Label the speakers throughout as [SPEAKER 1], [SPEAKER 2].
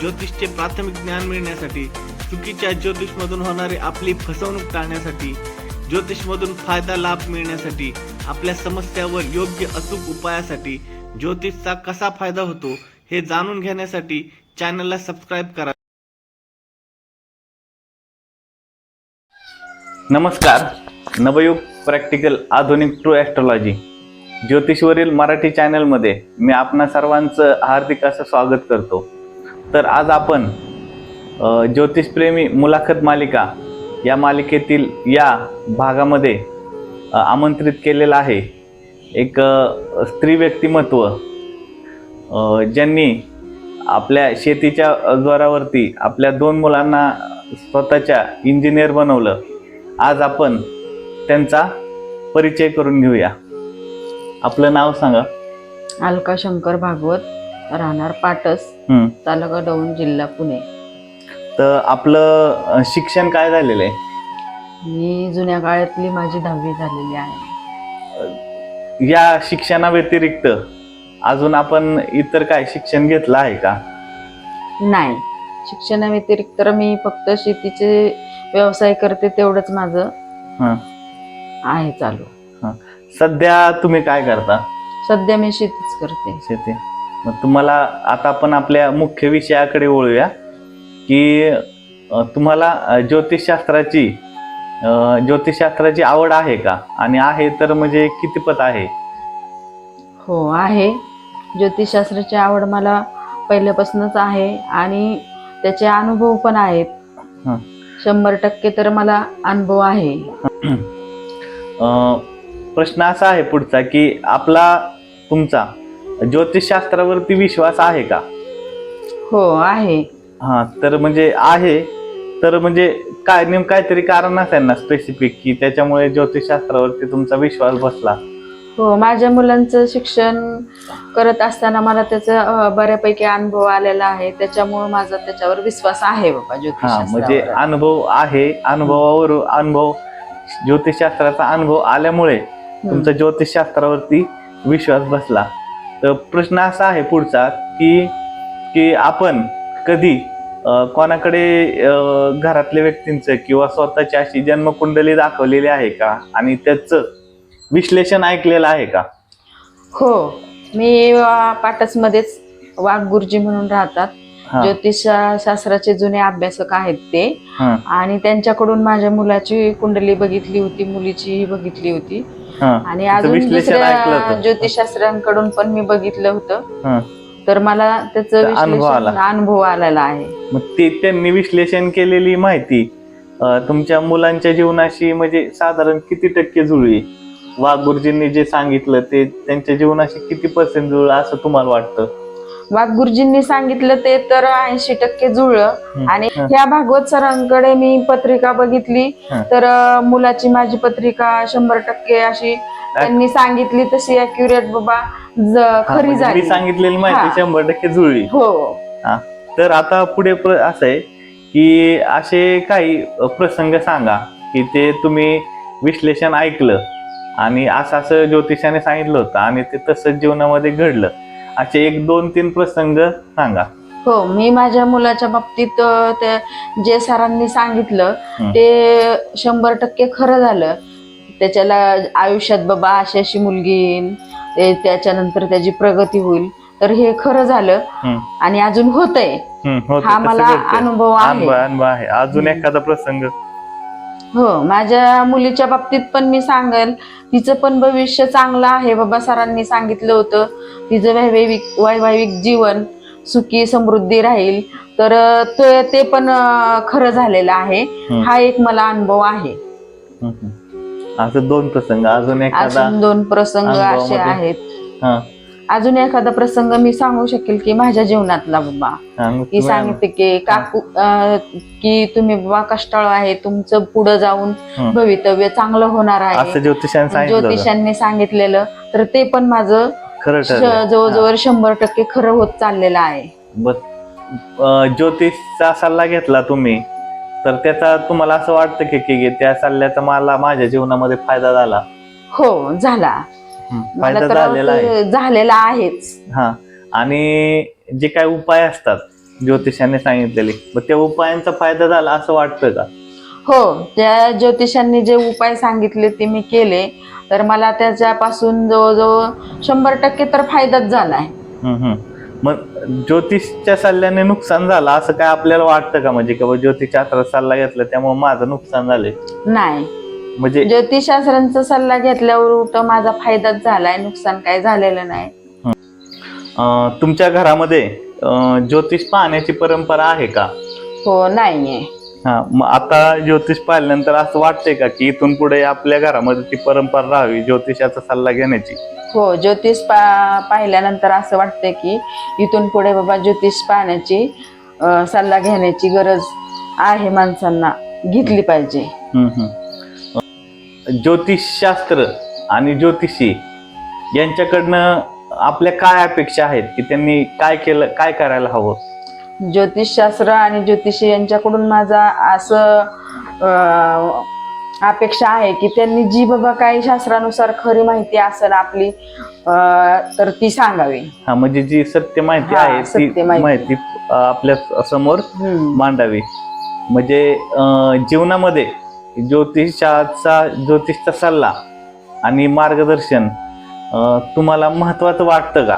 [SPEAKER 1] ज्योतिषचे प्राथमिक ज्ञान मिळण्यासाठी चुकीच्या ज्योतिषमधून होणारी आपली फसवणूक टाळण्यासाठी ज्योतिषमधून फायदा लाभ मिळण्यासाठी आपल्या समस्यावर योग्य अचूक उपायासाठी ज्योतिषचा कसा फायदा होतो हे जाणून घेण्यासाठी चॅनलला सबस्क्राईब करा. नमस्कार. Navyug practical Adhunik true astrology. ज्योतिषवरील Marathi चॅनलमध्ये मी आपणा सर्वांचं हार्दिक असं स्वागत करतो. तर आज आपण ज्योतिषप्रेमी मुलाखत मालिका या मालिकेतील या भागामध्ये आमंत्रित केलेलं आहे. एक स्त्री व्यक्तिमत्व ज्यांनी आपल्या शेतीच्या जोरावरती आपल्या दोन मुलांना स्वतःच्या इंजिनियर बनवलं. आज आपण त्यांचा परिचय करून घेऊया. आपलं नाव सांगा.
[SPEAKER 2] अलका शंकर भागवत. राहणार पाटस. तालुका दौंड जिल्हा पुणे.
[SPEAKER 1] तर आपलं अ, शिक्षण काय झालेलं आहे?
[SPEAKER 2] मी जुन्या काळातली माझी दहावी झालेली आहे.
[SPEAKER 1] या शिक्षणाव्यतिरिक्त अजून आपण इतर काय शिक्षण घेतलं आहे का?
[SPEAKER 2] नाही. शिक्षणाव्यतिरिक्त तर मी फक्त शेतीचे व्यवसाय करते तेवढंच माझं
[SPEAKER 1] हं.
[SPEAKER 2] आहे चालू.
[SPEAKER 1] सध्या तुम्ही काय करता?
[SPEAKER 2] सध्या मी शेतीच करते.
[SPEAKER 1] शेती. मग तुम्हाला आता आपण आपल्या मुख्य विषयाकडे वळूया की तुम्हाला ज्योतिषशास्त्राची ज्योतिषशास्त्राची आवड आहे का? आणि आहे तर म्हणजे कितीपत आहे?
[SPEAKER 2] हो आहे. ज्योतिषशास्त्राची आवड मला पहिल्यापासूनच आहे आणि त्याचे अनुभव पण आहेत. शंभर टक्के तर मला अनुभव आहे.
[SPEAKER 1] प्रश्न असा आहे पुढचा की आपला तुमचा ज्योतिषशास्त्रावरती विश्वास आहे का?
[SPEAKER 2] हो आहे.
[SPEAKER 1] हा तर म्हणजे आहे. तर म्हणजे काय नेम काहीतरी कारण असेल ना स्पेसिफिक की त्याच्यामुळे ज्योतिषशास्त्रावरती तुमचा विश्वास बसला?
[SPEAKER 2] हो माझ्या मुलांचं शिक्षण करत असताना मला त्याचा बऱ्यापैकी अनुभव आलेला आहे. त्याच्यामुळे माझा त्याच्यावर विश्वास आहे बाबा
[SPEAKER 1] हा म्हणजे अनुभव आहे. अनुभवावर अनुभव ज्योतिषशास्त्राचा अनुभव आल्यामुळे. तुमचा ज्योतिषशास्त्रावरती विश्वास बसला. तर प्रश्न असा आहे पुढचा की की आपण कधी कोणाकडे घरातल्या व्यक्तींचं किंवा स्वतःची अशी जन्मकुंडली दाखवलेली आहे का? आणि त्याचं विश्लेषण ऐकलेलं आहे का?
[SPEAKER 2] हो मी पाटसमध्येच वाघ गुरुजी म्हणून राहतात. ज्योतिष शास्त्राचे जुने अभ्यासक आहेत ते. आणि त्यांच्याकडून माझ्या मुलाची कुंडली बघितली होती मुलीची बघितली होती. आणि अजून
[SPEAKER 1] विश्लेषण ऐकलं
[SPEAKER 2] दुसऱ्या. ज्योतिषशास्त्रांकडून पण मी बघितलं होतं. तर मला त्याचं
[SPEAKER 1] अनुभव
[SPEAKER 2] विश्लेषण
[SPEAKER 1] आला.
[SPEAKER 2] अनुभव आलेला आहे
[SPEAKER 1] मग ते त्यांनी विश्लेषण केलेली माहिती तुमच्या मुलांच्या जीवनाशी म्हणजे साधारण किती टक्के जुळली वाघ गुरुजींनी जे सांगितलं ते त्यांच्या जीवनाशी किती पर्सेंट जुळलं असं तुम्हाला वाटतं
[SPEAKER 2] वाघ गुरुजींनी सांगितलं ते तर ऐंशी टक्के जुळलं. आणि. ह्या भागवत सरांकडे मी पत्रिका बघितली. तर मुलाची माझी पत्रिका शंभर टक्के अशी त्यांनी सांगितली तशी अॅक्युरेट बाबा खरी
[SPEAKER 1] म्हणजे
[SPEAKER 2] झाली
[SPEAKER 1] सांगितलेली. माहिती शंभर टक्के जुळली
[SPEAKER 2] हो
[SPEAKER 1] तर आता पुढे असं आहे की असे काही प्रसंग सांगा की ते तुम्ही विश्लेषण ऐकलं आणि असं असं ज्योतिषाने सांगितलं होतं आणि ते तसंच जीवनामध्ये घडलं असे एक दोन तीन प्रसंग सांगा
[SPEAKER 2] हो मी माझ्या मुलाच्या बाबतीत ते जे सरांनी सांगितलं. ते शंभर टक्के खरं झालं त्याच्याला आयुष्यात बाबा अशी अशी मुलगी येईल त्याच्यानंतर त्याची प्रगती होईल तर हे खरं झालं. आणि अजून होतंय हा मला. अनुभव
[SPEAKER 1] अनुभव
[SPEAKER 2] आहे
[SPEAKER 1] अनुभव आहे अजून. एखादा प्रसंग
[SPEAKER 2] हो माझ्या मुलीच्या बाबतीत पण मी सांगेल. तिचं पण भविष्य चांगलं आहे. बाबा सरांनी सांगितलं होतं तिचं वैवाहिक वैवाहिक जीवन सुखी समृद्धी राहील. तर ते पण खरं झालेलं आहे. हा. एक मला अनुभव आहे.
[SPEAKER 1] असं दोन प्रसंग. अजून
[SPEAKER 2] दोन प्रसंग असे? आहेत.
[SPEAKER 1] हा.
[SPEAKER 2] अजून एखादा प्रसंग मी सांगू शकेल की माझ्या जीवनातला बाबा. की सांगितले की काकू की तुम्ही बाबा कष्टाळू आहे तुमचं पुढे जाऊन. भवितव्य चांगलं होणार आहे.
[SPEAKER 1] ज्योतिषाने
[SPEAKER 2] सांगितलेलं तर ते पण माझं जवळजवळ शंभर टक्के खरं होत चाललेलं आहे.
[SPEAKER 1] ज्योतिषचा सल्ला घेतला तुम्ही तर त्याचा तुम्हाला असं वाटतं की की त्या सल्ल्याचा मला माझ्या जीवनामध्ये फायदा झाला?
[SPEAKER 2] हो झाला. मला
[SPEAKER 1] फायदा
[SPEAKER 2] तर
[SPEAKER 1] झालेला आहे.
[SPEAKER 2] झालेला आहेच.
[SPEAKER 1] हा. आणि जे काही उपाय असतात ज्योतिषाने सांगितलेले मग त्या उपायांचा फायदा झाला असं वाटतं का?
[SPEAKER 2] हो त्या ज्योतिषांनी जे उपाय सांगितले ते मी केले. तर मला त्याच्यापासून जवळजवळ शंभर टक्के तर फायदाच
[SPEAKER 1] हम्म, हम्म. मग ज्योतिषच्या सल्ल्याने नुकसान झालं असं काय आपल्याला वाटतं का? म्हणजे की सल्ला घेतला त्यामुळे माझं नुकसान झालंय.
[SPEAKER 2] नाही.
[SPEAKER 1] म्हणजे
[SPEAKER 2] ज्योतिषशास्त्रांचा सल्ला घेतल्यावर उलट माझा फायदाच झालाय नुकसान काय झालेलं नाही.
[SPEAKER 1] अं, तुमच्या घरामध्ये अं, ज्योतिष पाहण्याची परंपरा आहे का?
[SPEAKER 2] हो नाहीये.
[SPEAKER 1] हा मग आता ज्योतिष पाहिल्यानंतर असं वाटतंय का की इथून पुढे आपल्या घरामध्ये ती परंपरा राहावी ज्योतिषाचा सल्ला घेण्याची?
[SPEAKER 2] हो ज्योतिष पा पाहिल्यानंतर असं वाटतंय की इथून पुढे बाबा ज्योतिष पाहण्याची अं, सल्ला घेण्याची गरज आहे माणसांना घेतली पाहिजे.
[SPEAKER 1] हम्म, हम्म. ज्योतिषशास्त्र आणि ज्योतिषी यांच्याकडनं आपल्या काय अपेक्षा आहेत की त्यांनी काय केलं काय करायला हवं
[SPEAKER 2] ज्योतिषशास्त्र आणि ज्योतिषी यांच्याकडून माझा असं अपेक्षा आहे की त्यांनी जी बाबा काही शास्त्रानुसार खरी माहिती असेल आपली तर ती सांगावी
[SPEAKER 1] हा म्हणजे जी सत्य माहिती आहे ती
[SPEAKER 2] सत्य माहिती. आपल्यासमोर.
[SPEAKER 1] मांडावी म्हणजे जीवनामध्ये ज्योतिषाचा ज्योतिषचा सल्ला आणि मार्गदर्शन तुम्हाला महत्वाचं वाटतं का?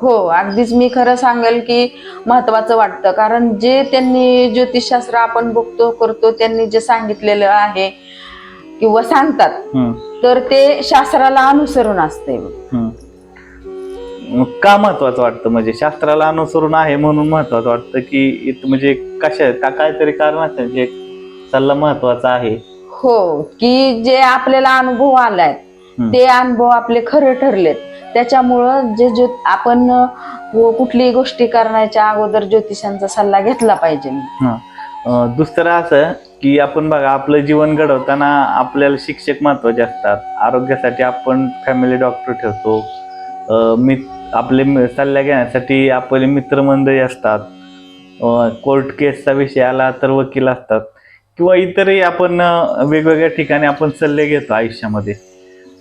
[SPEAKER 2] हो अगदीच मी खरं सांगेल की महत्वाचं वाटतं. कारण जे त्यांनी ज्योतिषशास्त्र आपण बघतो करतो त्यांनी जे सांगितलेलं आहे किंवा सांगतात तर ते शास्त्राला अनुसरून असते.
[SPEAKER 1] का महत्वाचं वाटतं? म्हणजे शास्त्राला अनुसरून आहे म्हणून महत्वाचं वाटतं की म्हणजे कशा काहीतरी कारण असेल सल्ला महत्त्वाचा आहे.
[SPEAKER 2] हो की जे आपल्याला अनुभव आलाय. ते अनुभव आपले खरे ठरलेत. त्याच्यामुळं जे ज्यो आपण कुठलीही गोष्टी करण्याच्या अगोदर ज्योतिषांचा सल्ला घेतला पाहिजे.
[SPEAKER 1] दुसरं असं की आपण बघा आपलं जीवन घडवताना आपल्याला शिक्षक महत्त्वाचे असतात. आरोग्यासाठी आपण फॅमिली डॉक्टर ठेवतो मी आपले सल्ला घेण्यासाठी आपले मित्रमंडळी असतात. कोर्ट केसचा विषय आला तर वकील असतात. किंवा इतरही आपण वेगवेगळ्या ठिकाणी आपण सल्ले घेतो आयुष्यामध्ये.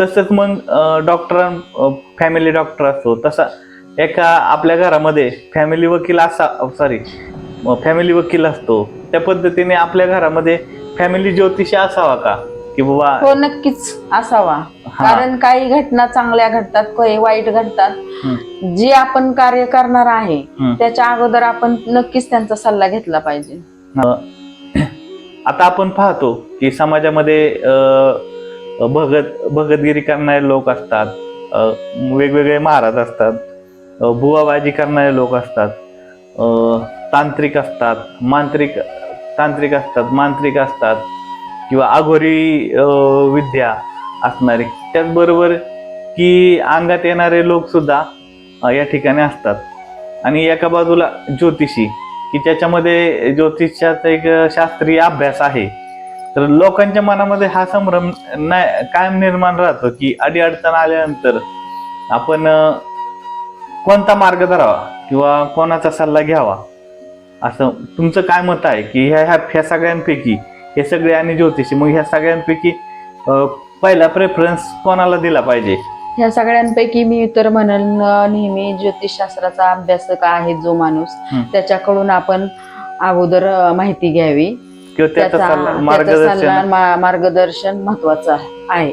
[SPEAKER 1] तसंच मग डॉक्टर फॅमिली डॉक्टर असतो तसा एका आपल्या घरामध्ये फॅमिली वकील असा सॉरी फॅमिली वकील असतो त्या पद्धतीने आपल्या घरामध्ये फॅमिली ज्योतिषी असावा का? की बाबा
[SPEAKER 2] हो नक्कीच असावा. कारण काही घटना चांगल्या घडतात काही वाईट घडतात. जे आपण कार्य करणार आहे. त्याच्या अगोदर आपण नक्कीच त्यांचा सल्ला घेतला पाहिजे.
[SPEAKER 1] आता आपण पाहतो की समाजामध्ये भगत भगतगिरी करणारे लोक असतात वेगवेगळे महाराज असतात बुवाबाजी करणारे लोक असतात तांत्रिक असतात मांत्रिक तांत्रिक असतात मांत्रिक असतात किंवा अघोरी विद्या असणारे. त्याचबरोबर की अंगात येणारे लोकसुद्धा या ठिकाणी असतात. आणि एका बाजूला ज्योतिषी की त्याच्यामध्ये ज्योतिषाचा एक शास्त्रीय अभ्यास आहे. तर लोकांच्या मनामध्ये हा संभ्रम नाही कायम निर्माण राहतो की अडीअडचण आल्यानंतर आपण कोणता मार्ग धरावा किंवा कोणाचा सल्ला घ्यावा? असं तुमचं काय मत आहे की ह्या ह्या ह्या सगळ्यांपैकी हे सगळे आणि ज्योतिषी मग ह्या सगळ्यांपैकी पहिला प्रेफरन्स कोणाला दिला पाहिजे?
[SPEAKER 2] ह्या सगळ्यांपैकी मी तर म्हणेल नेहमी ज्योतिषशास्त्राचा अभ्यासक आहे जो माणूस. त्याच्याकडून आपण अगोदर माहिती घ्यावी.
[SPEAKER 1] त्याचा मार्गदर्शन.
[SPEAKER 2] महत्वाचं आहे.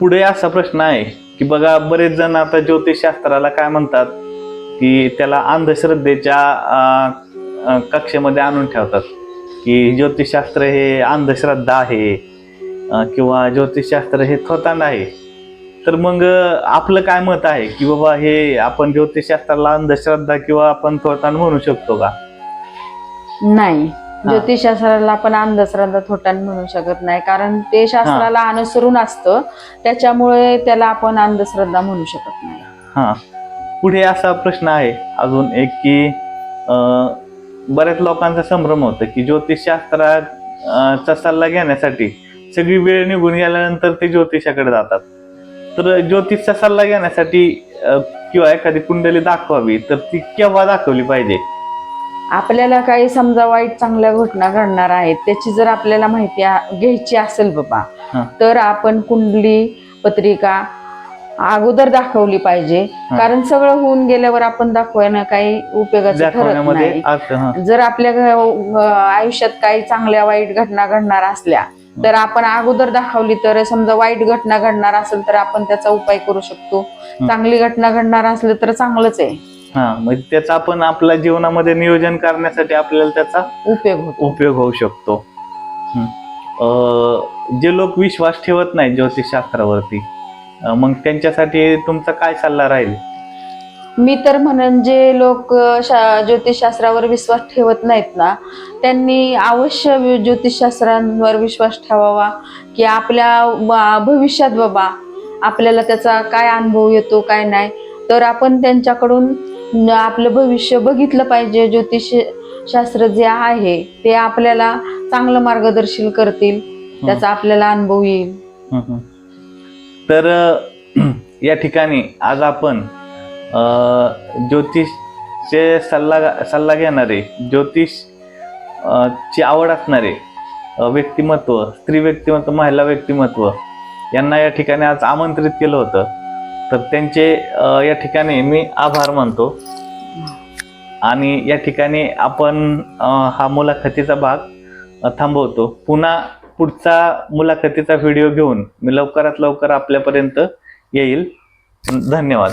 [SPEAKER 1] पुढे असा प्रश्न आहे की बघा बरेच जण आता ज्योतिषशास्त्राला काय म्हणतात की त्याला अंधश्रद्धेच्या कक्षेमध्ये आणून ठेवतात. की ज्योतिषशास्त्र हे अंधश्रद्धा आहे किंवा ज्योतिषशास्त्र हे थोतांड आहे. तर मग आपलं काय मत आहे? की बाबा हे आपण ज्योतिषशास्त्राला अंधश्रद्धा किंवा आपण थोतांड म्हणू शकतो का?
[SPEAKER 2] नाही. ज्योतिषशास्त्राला आपण अंधश्रद्धा थोटान म्हणू शकत नाही. कारण ते शास्त्राला अनुसरून असतं. त्याच्यामुळे त्याला आपण अंधश्रद्धा म्हणू शकत नाही.
[SPEAKER 1] हा. पुढे असा प्रश्न आहे अजून एक की बऱ्याच लोकांचा संभ्रम होतं की ज्योतिषशास्त्रात अं, चा सल्ला घेण्यासाठी सगळी वेळ निघून गेल्यानंतर ते ज्योतिषाकडे जातात. तर ज्योतिषचा सल्ला घेण्यासाठी किंवा एखादी कुंडली दाखवावी तर ती केव्हा दाखवली पाहिजे
[SPEAKER 2] आपल्याला काही समजा वाईट चांगल्या घटना घडणार आहेत त्याची जर आपल्याला माहिती घ्यायची असेल बाबा. तर आपण कुंडली पत्रिका अगोदर दाखवली पाहिजे. कारण सगळं होऊन गेल्यावर आपण दाखवायला काही उपयोगाचं ठरत नाही जर आपल्या आयुष्यात काही चांगल्या वाईट घटना घडणार असल्या तर आपण अगोदर दाखवली तर समजा वाईट घटना घडणार असेल तर आपण त्याचा उपाय करू शकतो. चांगली घटना घडणार असलं तर चांगलंच आहे.
[SPEAKER 1] हा म्हणजे त्याचा आपण आपल्या जीवनामध्ये नियोजन करण्यासाठी आपल्याला त्याचा
[SPEAKER 2] उपयोग होतो.
[SPEAKER 1] उपयोग होऊ शकतो. जे लोक विश्वास ठेवत नाही ज्योतिषशास्त्रावरती मग त्यांच्यासाठी तुमचा काय सल्ला राहील?
[SPEAKER 2] मी तर म्हणन जे लोक शा- ज्योतिषशास्त्रावर विश्वास ठेवत नाहीत ना त्यांनी अवश्य ज्योतिषशास्त्रांवर विश्वास ठेवावा की आपल्या भविष्यात बाबा आपल्याला त्याचा काय अनुभव येतो काय नाही. तर आपण त्यांच्याकडून आपलं भविष्य बघितलं पाहिजे. ज्योतिष शास्त्र जे आहे ते आपल्याला चांगलं मार्गदर्शन करतील. त्याचा आपल्याला अनुभव येईल.
[SPEAKER 1] तर या ठिकाणी आज आपण ज्योतिषचे सल्ला सल्ला घेणारे ज्योतिष ची आवड असणारे व्यक्तिमत्व स्त्री व्यक्तिमत्व महिला व्यक्तिमत्व यांना या ठिकाणी आज आमंत्रित केलं होतं. तर त्यांचे या ठिकाणी मी आभार मानतो. आणि या ठिकाणी आपण हा मुलाखतीचा भाग थांबवतो. पुन्हा पुढचा मुलाखतीचा व्हिडिओ घेऊन मी लवकरात लवकर आपल्यापर्यंत येईल. धन्यवाद.